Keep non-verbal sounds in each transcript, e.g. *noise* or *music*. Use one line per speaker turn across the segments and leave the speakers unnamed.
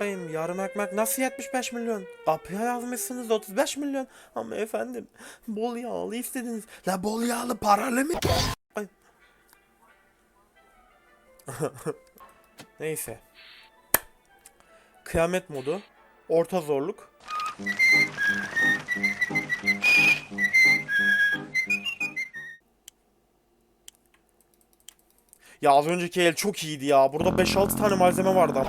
Benim yarım ekmek nasıl 75 milyon? Kapıya yazmışsınız 35 milyon. Ama efendim bol yağlı istediniz. La bol yağlı paralı mı? *laughs* Neyse. Kıyamet modu. Orta zorluk. Ya az önceki el çok iyiydi ya. Burada 5-6 tane malzeme vardı.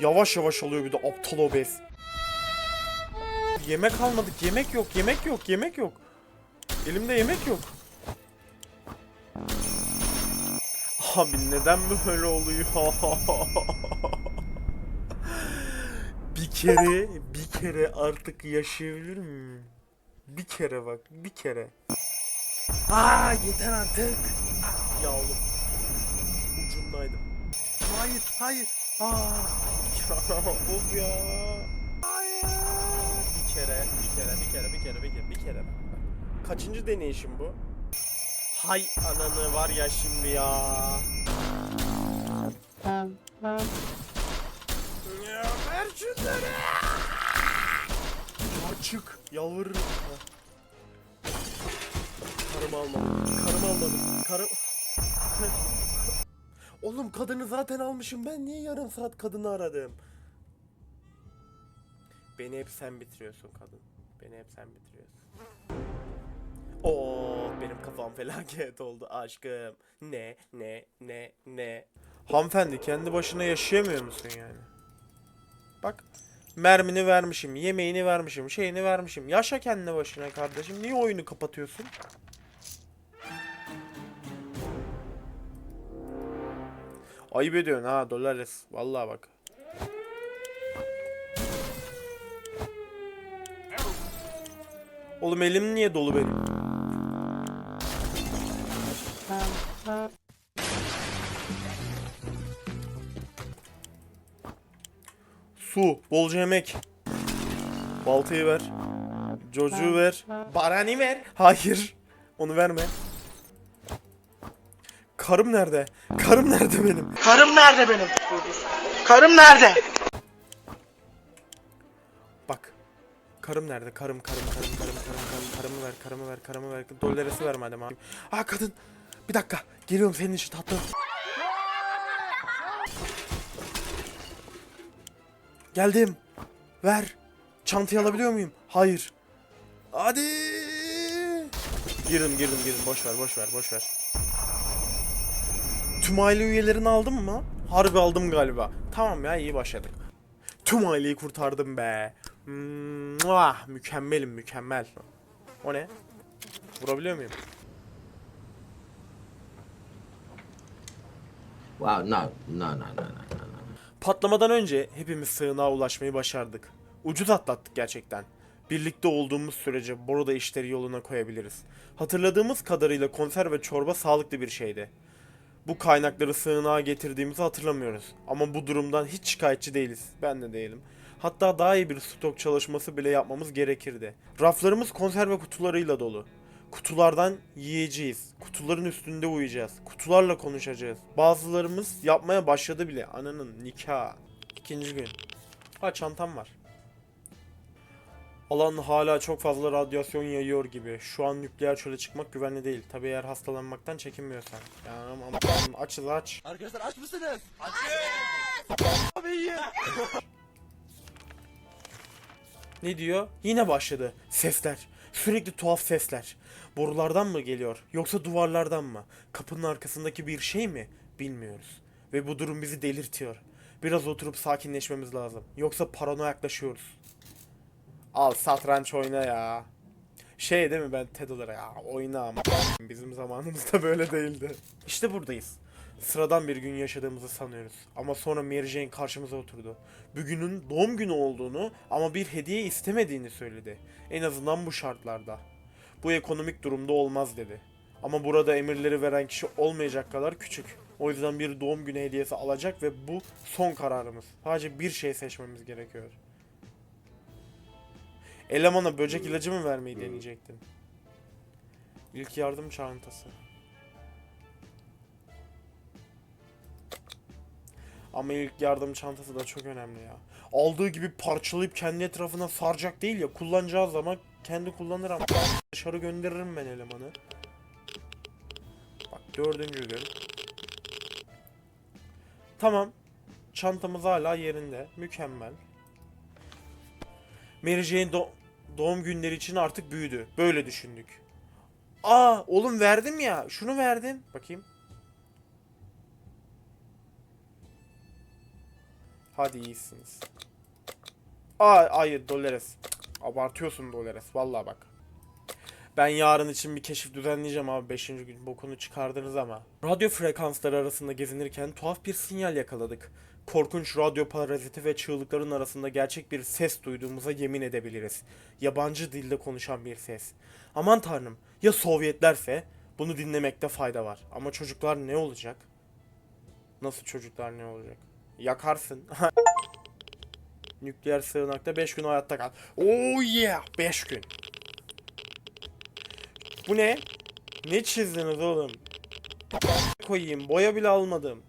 Yavaş yavaş alıyor bir de aptal obez. Yemek almadık. Yemek yok. Yemek yok. Yemek yok. Elimde yemek yok. Abi neden böyle oluyor? *laughs* bir kere, bir kere artık yaşayabilir miyim? Bir kere bak, bir kere. Aa yeter artık. Ya oğlum. Ucundaydım. Hayır, hayır. Aa. Ya of ya. Hayır. Bir kere, bir kere, bir kere, bir kere, bir kere, bir kere. Kaçıncı deneyişim bu? Hay ananı var ya şimdi. Ya çık. Yalvarırım. Ha. Karımı almadım. Karımı almadım. Karım... Oğlum kadını zaten almışım. Ben niye yarım saat kadını aradım? Beni hep sen bitiriyorsun kadın. Beni hep sen bitiriyorsun. Oo benim kafam *laughs* felaket oldu aşkım. Ne ne ne ne. Hanımefendi kendi başına yaşayamıyor musun yani? Bak mermini vermişim, yemeğini vermişim, şeyini vermişim. Yaşa kendi başına kardeşim. Niye oyunu kapatıyorsun? Ayıp ediyorsun ha Dolores. Vallahi bak. Oğlum elim niye dolu benim? Su, bolca yemek. Baltayı ver. Çocuğu ver. Barani ver. Hayır. Onu verme. Karım nerede? Karım nerede benim?
Karım nerede benim? Karım nerede?
Bak. Karım nerede? Karım, karım, karım, karım, karım, karım, karımı ver, karımı ver, karımı ver. Dollaresi ver madem abi. Aa kadın. Bir dakika. Geliyorum senin için tatlı. Geldim. Ver. Çantayı alabiliyor muyum? Hayır. Hadi. Girdim, girdim, girdim. Boş ver, boş ver, boş ver. Tüm aile üyelerini aldın mı? Harbi aldım galiba. Tamam ya iyi başladık. Tüm aileyi kurtardım be. Mua, mükemmelim mükemmel. O ne? Vurabiliyor muyum?
Wow, no, no, no, no. no.
Patlamadan önce hepimiz sığınağa ulaşmayı başardık. Ucuz atlattık gerçekten. Birlikte olduğumuz sürece burada işleri yoluna koyabiliriz. Hatırladığımız kadarıyla konserve çorba sağlıklı bir şeydi. Bu kaynakları sığınağa getirdiğimizi hatırlamıyoruz. Ama bu durumdan hiç şikayetçi değiliz. Ben de değilim. Hatta daha iyi bir stok çalışması bile yapmamız gerekirdi. Raflarımız konserve kutularıyla dolu. Kutulardan yiyeceğiz. Kutuların üstünde uyuyacağız. Kutularla konuşacağız. Bazılarımız yapmaya başladı bile. Ananın nikahı. İkinci gün. Ha çantam var. Alan hala çok fazla radyasyon yayıyor gibi. Şu an nükleer çöle çıkmak güvenli değil. Tabi eğer hastalanmaktan çekinmiyorsan. Yani ama, ama açız aç.
Arkadaşlar aç mısınız?
Ne diyor? Yine başladı. Sesler. Sürekli tuhaf sesler. Borulardan mı geliyor? Yoksa duvarlardan mı? Kapının arkasındaki bir şey mi? Bilmiyoruz. Ve bu durum bizi delirtiyor. Biraz oturup sakinleşmemiz lazım. Yoksa paranoyaklaşıyoruz. Al satranç oyna ya. Şey değil mi ben Ted olarak ya oyna ama bizim zamanımızda *laughs* böyle değildi. İşte buradayız. Sıradan bir gün yaşadığımızı sanıyoruz. Ama sonra Mary Jane karşımıza oturdu. Bugünün doğum günü olduğunu ama bir hediye istemediğini söyledi. En azından bu şartlarda. Bu ekonomik durumda olmaz dedi. Ama burada emirleri veren kişi olmayacak kadar küçük. O yüzden bir doğum günü hediyesi alacak ve bu son kararımız. Sadece bir şey seçmemiz gerekiyor. Elemana böcek ilacı mı vermeyi deneyecektin? İlk yardım çantası. Ama ilk yardım çantası da çok önemli ya. Aldığı gibi parçalayıp kendi etrafına saracak değil ya. Kullanacağı zaman kendi kullanır ama dışarı gönderirim ben elemanı. Bak dördüncü gün. Tamam. Çantamız hala yerinde. Mükemmel. Mary Jane do- doğum günleri için artık büyüdü. Böyle düşündük. Aa oğlum verdim ya. Şunu verdim. Bakayım. Hadi iyisiniz. Aa hayır Dolores. Abartıyorsun Dolores. Vallahi bak. Ben yarın için bir keşif düzenleyeceğim abi 5. gün bokunu çıkardınız ama. Radyo frekansları arasında gezinirken tuhaf bir sinyal yakaladık. Korkunç radyo paraziti ve çığlıkların arasında gerçek bir ses duyduğumuza yemin edebiliriz. Yabancı dilde konuşan bir ses. Aman tanrım ya Sovyetlerse bunu dinlemekte fayda var. Ama çocuklar ne olacak? Nasıl çocuklar ne olacak? Yakarsın. *laughs* Nükleer sığınakta 5 gün hayatta kal. Oh yeah! 5 gün. Bu ne? Ne çizdiniz oğlum? *laughs* koyayım. Boya bile almadım.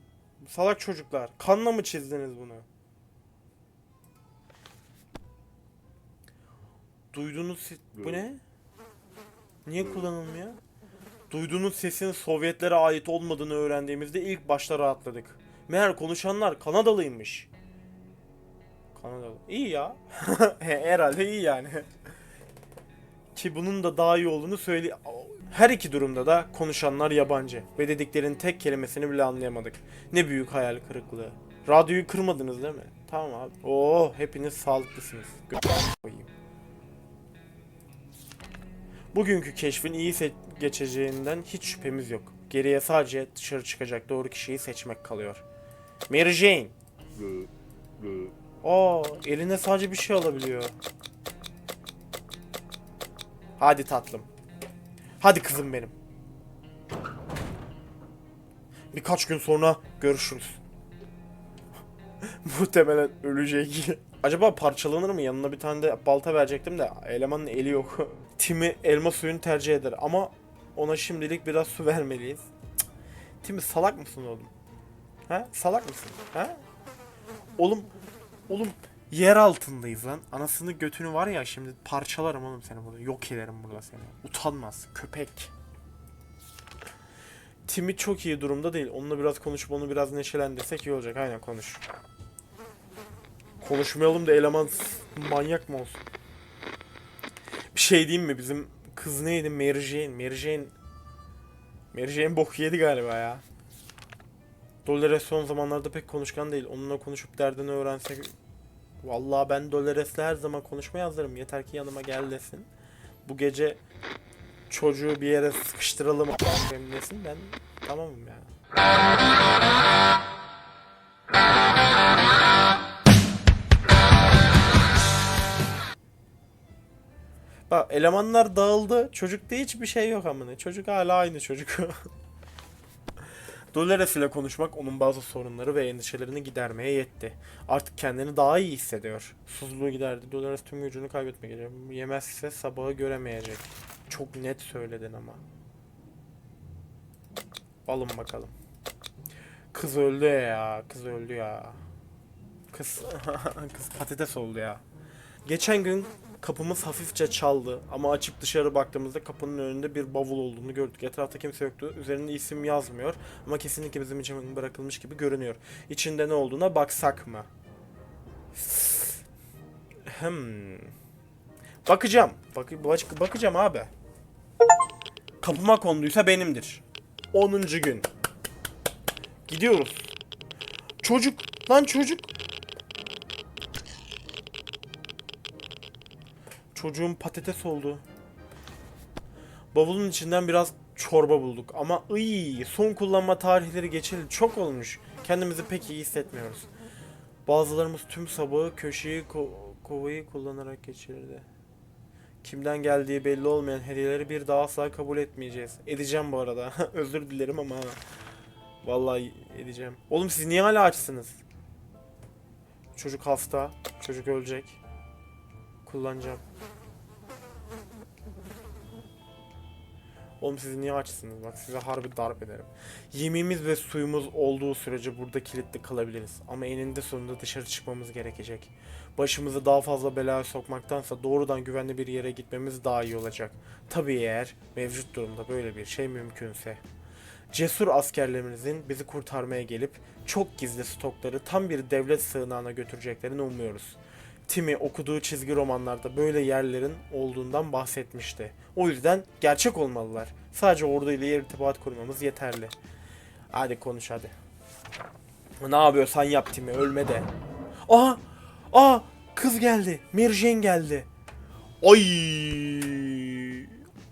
Salak çocuklar. Kanla mı çizdiniz bunu? Duyduğunuz ses... Bu ne? Niye kullanılmıyor? Duyduğunuz sesin Sovyetlere ait olmadığını öğrendiğimizde ilk başta rahatladık. Meğer konuşanlar Kanadalıymış. Kanadalı. İyi ya. *laughs* Herhalde iyi yani. *laughs* Ki bunun da daha iyi olduğunu söyle. Her iki durumda da konuşanlar yabancı ve dediklerinin tek kelimesini bile anlayamadık. Ne büyük hayal kırıklığı. Radyoyu kırmadınız değil mi? Tamam abi. Oo, hepiniz sağlıklısınız. Bugünkü keşfin iyi geçeceğinden hiç şüphemiz yok. Geriye sadece dışarı çıkacak doğru kişiyi seçmek kalıyor. Mary Jane. Aa, eline sadece bir şey alabiliyor. Hadi tatlım. Hadi kızım benim. Birkaç gün sonra görüşürüz. *laughs* Muhtemelen ölecek. *laughs* Acaba parçalanır mı? Yanına bir tane de balta verecektim de elemanın eli yok. *laughs* Timi elma suyunu tercih eder ama ona şimdilik biraz su vermeliyiz. Cık. Timi salak mısın oğlum? Ha? Salak mısın? Ha? Oğlum, oğlum yer altındayız lan. Anasını götünü var ya şimdi parçalarım oğlum seni burada. Yok ederim burada seni. Utanmaz. Köpek. Timi çok iyi durumda değil. Onunla biraz konuşup onu biraz neşelendirsek iyi olacak. Aynen konuş. Konuşmayalım da eleman manyak mı olsun? Bir şey diyeyim mi? Bizim kız neydi? Mary Jane. Mary Jane... Mary Jane bok yedi galiba ya. Dolores son zamanlarda pek konuşkan değil. Onunla konuşup derdini öğrensek... Vallahi ben Dolores'le her zaman konuşmaya hazırım. Yeter ki yanıma gel desin. Bu gece çocuğu bir yere sıkıştıralım desin. Ben tamamım yani. Bak elemanlar dağıldı. Çocukta hiçbir şey yok amına. Çocuk hala aynı çocuk. *laughs* Dolores ile konuşmak onun bazı sorunları ve endişelerini gidermeye yetti. Artık kendini daha iyi hissediyor. Susuzluğu giderdi. Dolores tüm gücünü kaybetmek üzere. Yemezse sabahı göremeyecek. Çok net söyledin ama. Alın bakalım. Kız öldü ya. Kız öldü ya. Kız *laughs* kız patates oldu ya. Geçen gün kapımız hafifçe çaldı ama açıp dışarı baktığımızda kapının önünde bir bavul olduğunu gördük. Etrafta kimse yoktu. Üzerinde isim yazmıyor ama kesinlikle bizim için bırakılmış gibi görünüyor. İçinde ne olduğuna baksak mı? Hmm. Bakacağım. Bak bak- bakacağım abi. Kapıma konduysa benimdir. 10. gün. Gidiyoruz. Çocuk. Lan çocuk. Çocuğum patates oldu. Bavulun içinden biraz çorba bulduk ama ıy son kullanma tarihleri geçeli çok olmuş. Kendimizi pek iyi hissetmiyoruz. Bazılarımız tüm sabahı köşeyi ko- kovayı kullanarak geçirdi. Kimden geldiği belli olmayan hediyeleri bir daha asla kabul etmeyeceğiz. Edeceğim bu arada. *laughs* Özür dilerim ama vallahi edeceğim. Oğlum siz niye hala açsınız? Çocuk hasta. Çocuk ölecek. Kullanacağım. Oğlum siz niye açsınız? Bak size harbi darp ederim. Yemeğimiz ve suyumuz olduğu sürece burada kilitli kalabiliriz. Ama eninde sonunda dışarı çıkmamız gerekecek. Başımızı daha fazla belaya sokmaktansa doğrudan güvenli bir yere gitmemiz daha iyi olacak. Tabii eğer mevcut durumda böyle bir şey mümkünse. Cesur askerlerimizin bizi kurtarmaya gelip çok gizli stokları tam bir devlet sığınağına götüreceklerini umuyoruz. Timmy okuduğu çizgi romanlarda böyle yerlerin olduğundan bahsetmişti. O yüzden gerçek olmalılar. Sadece orduyla irtibat kurmamız yeterli. Hadi konuş hadi. Ne yapıyorsan yap Timmy ölme de. Aa! Aa! Kız geldi. Mary Jane geldi. Ay!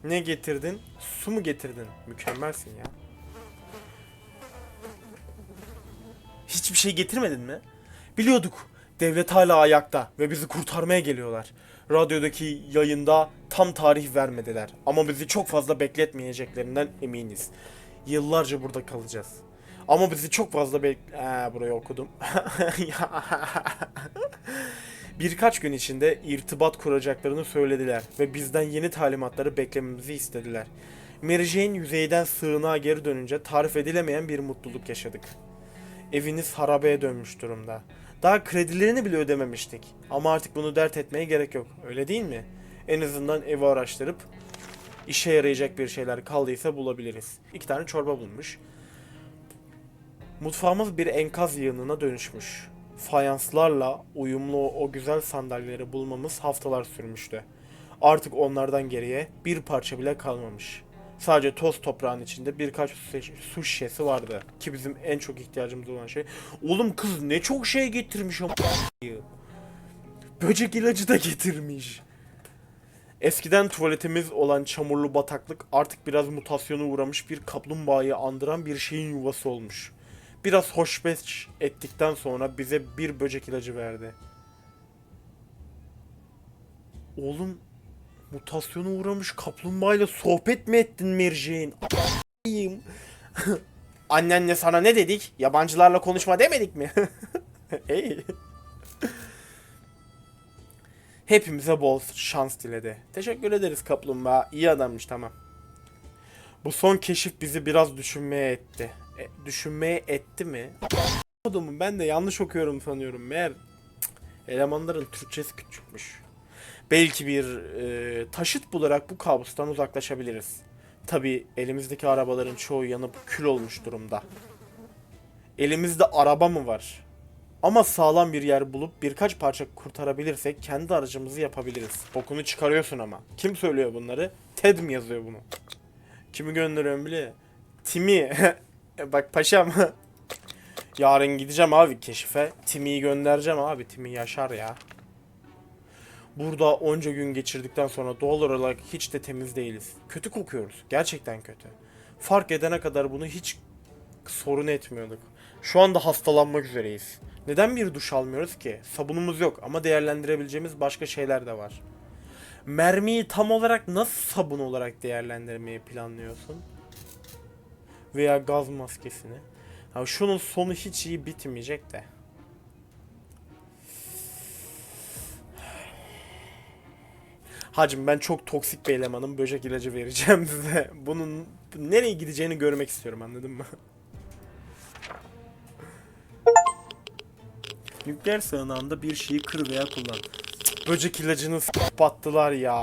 Ne getirdin? Su mu getirdin? Mükemmelsin ya. Hiçbir şey getirmedin mi? Biliyorduk. Devlet hala ayakta ve bizi kurtarmaya geliyorlar. Radyodaki yayında tam tarih vermediler ama bizi çok fazla bekletmeyeceklerinden eminiz. Yıllarca burada kalacağız. Ama bizi çok fazla bek... Ee, burayı okudum. *laughs* Birkaç gün içinde irtibat kuracaklarını söylediler ve bizden yeni talimatları beklememizi istediler. Mary Jane yüzeyden sığınağa geri dönünce tarif edilemeyen bir mutluluk yaşadık. Eviniz harabeye dönmüş durumda. Daha kredilerini bile ödememiştik. Ama artık bunu dert etmeye gerek yok. Öyle değil mi? En azından evi araştırıp işe yarayacak bir şeyler kaldıysa bulabiliriz. İki tane çorba bulmuş. Mutfağımız bir enkaz yığınına dönüşmüş. Fayanslarla uyumlu o güzel sandalyeleri bulmamız haftalar sürmüştü. Artık onlardan geriye bir parça bile kalmamış. Sadece toz toprağın içinde birkaç su, şişesi vardı. Ki bizim en çok ihtiyacımız olan şey. Oğlum kız ne çok şey getirmiş ama. Böcek ilacı da getirmiş. Eskiden tuvaletimiz olan çamurlu bataklık artık biraz mutasyona uğramış bir kaplumbağayı andıran bir şeyin yuvası olmuş. Biraz hoşbeş ettikten sonra bize bir böcek ilacı verdi. Oğlum mutasyona uğramış kaplumbağayla sohbet mi ettin Merceğin? A**ayım. *laughs* Annenle sana ne dedik? Yabancılarla konuşma demedik mi? *laughs* Hey. Hepimize bol şans diledi. Teşekkür ederiz kaplumbağa. İyi adammış tamam. Bu son keşif bizi biraz düşünmeye etti. E, düşünmeye etti mi? Adamım ben de yanlış okuyorum sanıyorum. Meğer cık, elemanların Türkçesi küçükmüş. Belki bir e, taşıt bularak bu kabustan uzaklaşabiliriz. Tabi elimizdeki arabaların çoğu yanıp kül olmuş durumda. Elimizde araba mı var? Ama sağlam bir yer bulup birkaç parça kurtarabilirsek kendi aracımızı yapabiliriz. Bokunu çıkarıyorsun ama. Kim söylüyor bunları? Ted mi yazıyor bunu? Kimi gönderiyorum bile? Timmy. E Bak paşam. *laughs* Yarın gideceğim abi keşife. Timmy'yi göndereceğim abi. Timmy yaşar ya. Burada onca gün geçirdikten sonra doğal olarak hiç de temiz değiliz. Kötü kokuyoruz. Gerçekten kötü. Fark edene kadar bunu hiç sorun etmiyorduk. Şu anda hastalanmak üzereyiz. Neden bir duş almıyoruz ki? Sabunumuz yok ama değerlendirebileceğimiz başka şeyler de var. Mermiyi tam olarak nasıl sabun olarak değerlendirmeyi planlıyorsun? Veya gaz maskesini. Ha şunun sonu hiç iyi bitmeyecek de. Hacım ben çok toksik bir elemanım. Böcek ilacı vereceğim *laughs* size. Bunun nereye gideceğini görmek istiyorum anladın mı? *laughs* Nükleer sığınağında bir şeyi kır veya kullan. Cık, Böcek ilacını battılar ya.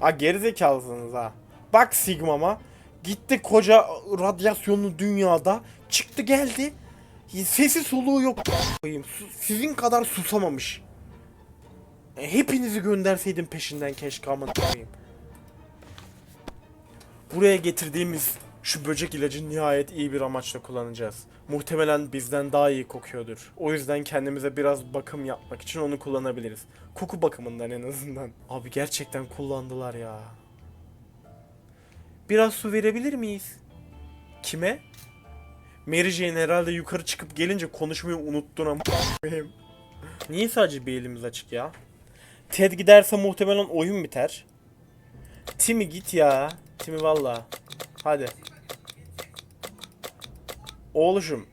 Ha gerizekalısınız ha. Bak Sigma'ma. Gitti koca radyasyonlu dünyada. Çıktı geldi. Sesi soluğu yok. Sizin kadar susamamış. E, Hepinizi gönderseydim peşinden keşke ama koyayım. Buraya getirdiğimiz şu böcek ilacını nihayet iyi bir amaçla kullanacağız. Muhtemelen bizden daha iyi kokuyordur. O yüzden kendimize biraz bakım yapmak için onu kullanabiliriz. Koku bakımından en azından. Abi gerçekten kullandılar ya. Biraz su verebilir miyiz? Kime? Mary Jane herhalde yukarı çıkıp gelince konuşmayı unuttun ama. Niye sadece bir elimiz açık ya? Ted giderse muhtemelen oyun biter. Timmy git ya. Timmy valla. Hadi. Oğluşum.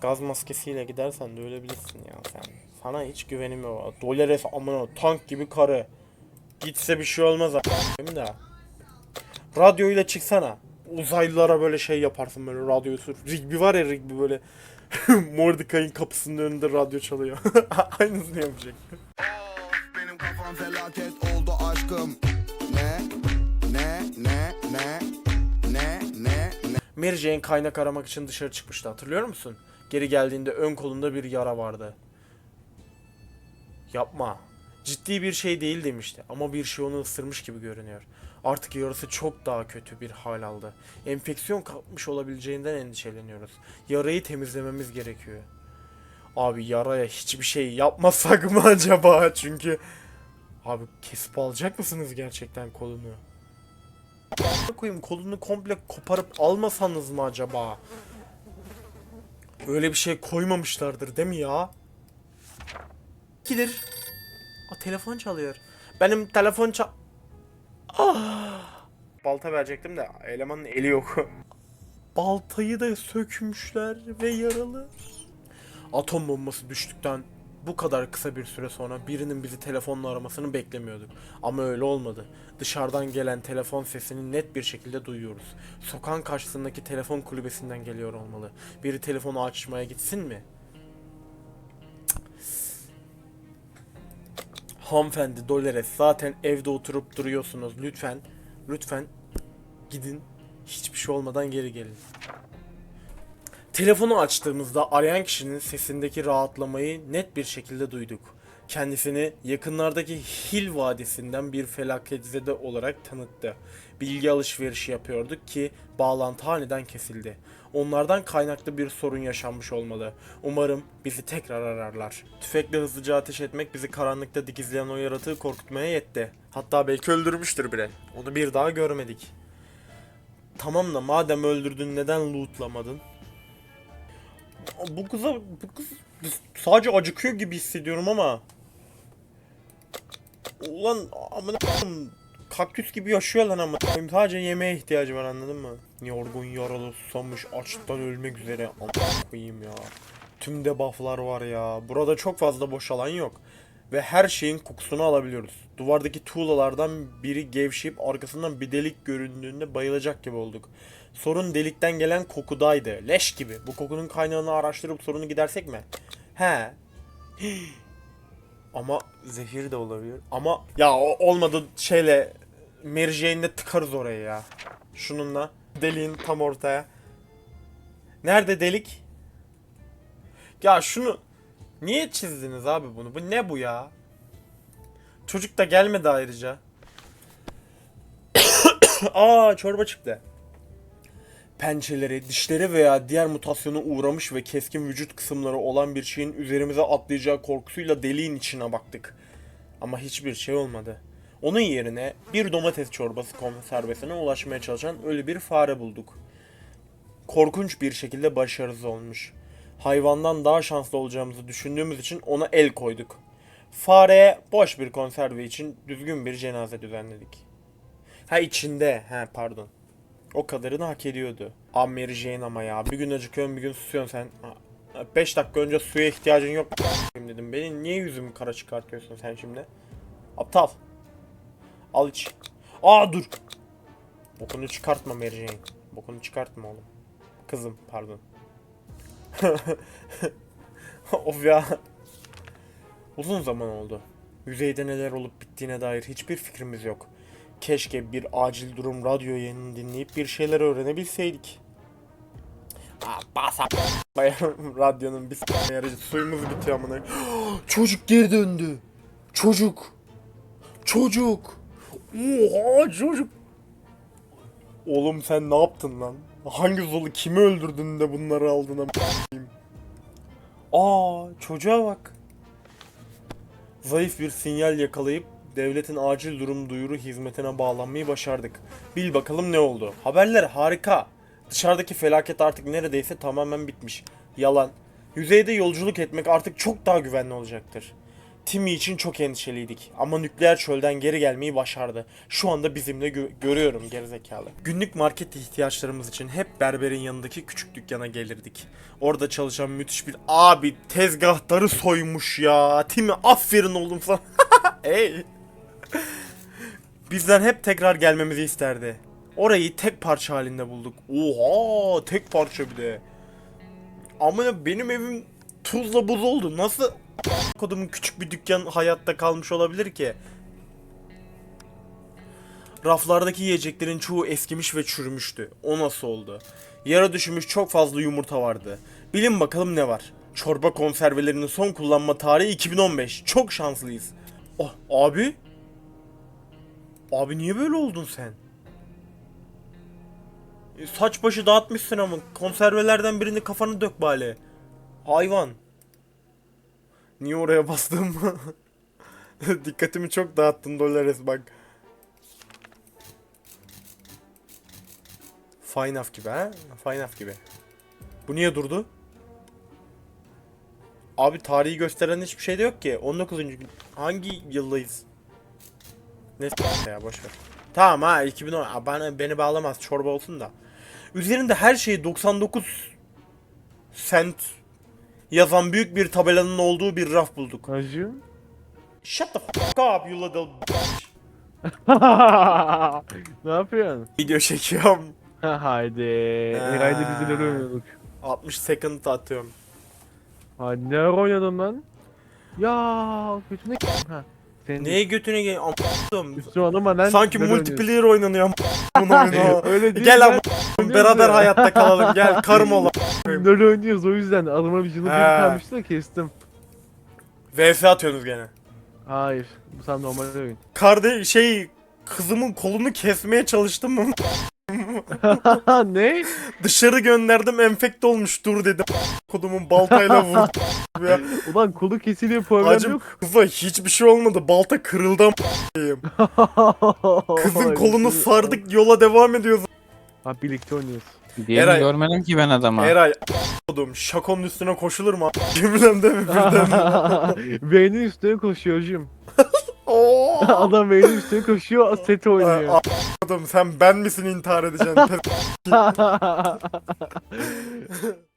Gaz maskesiyle gidersen de ölebilirsin ya sen. Sana hiç güvenim yok. Dolores amına tank gibi karı. Gitse bir şey olmaz a**ayım da. Radyoyla çıksana. Uzaylılara böyle şey yaparsın böyle radyoyu sür. Rigby var ya Rigby böyle. *laughs* Mordecai'nin kapısının önünde radyo çalıyor. *laughs* Aynısını yapacak.
Kafam felaket oldu aşkım. Ne? Ne? Ne? Ne? Ne? Ne? Ne?
Mary Jane kaynak aramak için dışarı çıkmıştı hatırlıyor musun? Geri geldiğinde ön kolunda bir yara vardı. Yapma. Ciddi bir şey değil demişti ama bir şey onu ısırmış gibi görünüyor. Artık yarası çok daha kötü bir hal aldı. Enfeksiyon kapmış olabileceğinden endişeleniyoruz. Yarayı temizlememiz gerekiyor. Abi yaraya hiçbir şey yapmasak mı *laughs* acaba? Çünkü abi kesip alacak mısınız gerçekten kolunu? Koyayım kolunu komple koparıp almasanız mı acaba? Öyle bir şey koymamışlardır değil mi ya? Kidir. A telefon çalıyor. Benim telefon çal... Ah! Balta verecektim de elemanın eli yok. *laughs* Baltayı da sökmüşler ve yaralı. Atom bombası düştükten bu kadar kısa bir süre sonra birinin bizi telefonla aramasını beklemiyorduk. Ama öyle olmadı. Dışarıdan gelen telefon sesini net bir şekilde duyuyoruz. Sokağın karşısındaki telefon kulübesinden geliyor olmalı. Biri telefonu açmaya gitsin mi? Hanımefendi Dolores zaten evde oturup duruyorsunuz. Lütfen, lütfen gidin. Hiçbir şey olmadan geri gelin. Telefonu açtığımızda arayan kişinin sesindeki rahatlamayı net bir şekilde duyduk. Kendisini yakınlardaki Hil Vadisi'nden bir felaketzede olarak tanıttı. Bilgi alışverişi yapıyorduk ki bağlantı aniden kesildi. Onlardan kaynaklı bir sorun yaşanmış olmalı. Umarım bizi tekrar ararlar. Tüfekle hızlıca ateş etmek bizi karanlıkta dikizleyen o yaratığı korkutmaya yetti. Hatta belki öldürmüştür bile. Onu bir daha görmedik. Tamam da madem öldürdün neden lootlamadın? Bu kıza bu kız sadece acıkıyor gibi hissediyorum ama. Ulan amına kaktüs gibi yaşıyor lan ama sadece yemeğe ihtiyacı var anladın mı? Yorgun, yaralı, susamış, açlıktan ölmek üzere koyayım ya. Tüm debufflar var ya. Burada çok fazla boş alan yok. Ve her şeyin kokusunu alabiliyoruz. Duvardaki tuğlalardan biri gevşeyip arkasından bir delik göründüğünde bayılacak gibi olduk. Sorun delikten gelen kokudaydı. Leş gibi. Bu kokunun kaynağını araştırıp sorunu gidersek mi? He. *gasps* Ama zehir de olabilir. Ama ya olmadı şeyle Jane'le tıkarız oraya ya. Şununla. Deliğin tam ortaya. Nerede delik? Ya şunu niye çizdiniz abi bunu? Bu ne bu ya? Çocuk da gelmedi ayrıca. *coughs* Aa çorba çıktı. Pençeleri, dişleri veya diğer mutasyona uğramış ve keskin vücut kısımları olan bir şeyin üzerimize atlayacağı korkusuyla deliğin içine baktık. Ama hiçbir şey olmadı. Onun yerine bir domates çorbası konservesine ulaşmaya çalışan ölü bir fare bulduk. Korkunç bir şekilde başarısız olmuş. Hayvandan daha şanslı olacağımızı düşündüğümüz için ona el koyduk. Fareye boş bir konserve için düzgün bir cenaze düzenledik. Ha içinde, ha pardon. O kadarını hak ediyordu. Am Mary Jane ama ya. Bir gün acıkıyorsun bir gün susuyorsun sen. 5 dakika önce suya ihtiyacın yok dedim. Beni niye yüzümü kara çıkartıyorsun sen şimdi? Aptal. Al iç. Aa dur. Bokunu çıkartma Mary Jane. Bokunu çıkartma oğlum. Kızım pardon. *laughs* of ya. Uzun zaman oldu. Yüzeyde neler olup bittiğine dair hiçbir fikrimiz yok. Keşke bir acil durum radyo yayınını dinleyip bir şeyler öğrenebilseydik. Basa *laughs* radyonun bir yarıcı suyumuz bitiyor amına. *gasps* Çocuk geri döndü. Çocuk. Çocuk. Oha çocuk. Oğlum sen ne yaptın lan? Hangi zolu kimi öldürdün de bunları aldın am- Aa çocuğa bak. Zayıf bir sinyal yakalayıp devletin acil durum duyuru hizmetine bağlanmayı başardık. Bil bakalım ne oldu. Haberler harika. Dışarıdaki felaket artık neredeyse tamamen bitmiş. Yalan. Yüzeyde yolculuk etmek artık çok daha güvenli olacaktır. Timmy için çok endişeliydik ama nükleer çölden geri gelmeyi başardı. Şu anda bizimle gö- görüyorum gerizekalı. Günlük market ihtiyaçlarımız için hep berberin yanındaki küçük dükkana gelirdik. Orada çalışan müthiş bir abi tezgahtarı soymuş ya. Timmy aferin oğlum sana. *laughs* Ey. Bizden hep tekrar gelmemizi isterdi. Orayı tek parça halinde bulduk. Oha tek parça bir de. Ama benim evim tuzla buz oldu. Nasıl kodumun küçük bir dükkan hayatta kalmış olabilir ki? Raflardaki yiyeceklerin çoğu eskimiş ve çürümüştü. O nasıl oldu? Yara düşmüş çok fazla yumurta vardı. Bilin bakalım ne var? Çorba konservelerinin son kullanma tarihi 2015. Çok şanslıyız. Oh abi? Abi niye böyle oldun sen? E, Saç başı dağıtmışsın ama konservelerden birini kafanı dök bari. Hayvan. Niye oraya bastım? *laughs* Dikkatimi çok dağıttın Dolores bak. Fine gibi ha? Fine gibi. Bu niye durdu? Abi tarihi gösteren hiçbir şey de yok ki. 19. gün. Hangi yıldayız? Ne ya boş ver. Tamam ha 2010. Aa, Bana, beni bağlamaz çorba olsun da. Üzerinde her şeyi 99 cent yazan büyük bir tabelanın olduğu bir raf bulduk.
Hacı.
Shut the fuck up you little bitch. *laughs*
ne yapıyorsun?
Video çekiyorum. *laughs*
Haydi. Eray'da biz neler oynuyorduk.
60 second atıyorum.
Hadi neler oynadım lan? Ya götüne ha. Senin
Neye götüne gel Am-
Üstüme alınma lan.
Sanki multiplayer oynanıyor am- bunun oyunu.
oynuyorsun? *laughs* Öyle değil
Gel ama beraber
ya.
hayatta kalalım gel *laughs* karım olalım.
LoL oynuyoruz o yüzden adıma bir canım bir kalmıştı da kestim.
VS atıyorsunuz gene.
Hayır. Bu sen normal oyun.
Kardeş şey kızımın kolunu kesmeye çalıştım mı? *laughs*
ne?
Dışarı gönderdim enfekte olmuş dur dedim. Kodumun baltayla vurdu. *laughs* ya.
Ulan kolu kesiliyor problem
Acım
yok.
kıza hiçbir şey olmadı. Balta kırıldı *laughs* Kızın kolunu sardık yola devam ediyoruz.
Ha birlikte oynuyoruz.
Diğerini
Eray-
görmedim ki ben adama.
Eray kodum şakonun üstüne koşulur mu? Cümlemde mi birden?
Beynin üstüne koşuyor hocam.
Oo. *laughs*
Adam beynin üstüne koşuyor set oynuyor.
Kodum sen ben misin intihar edeceksin? *laughs* *laughs*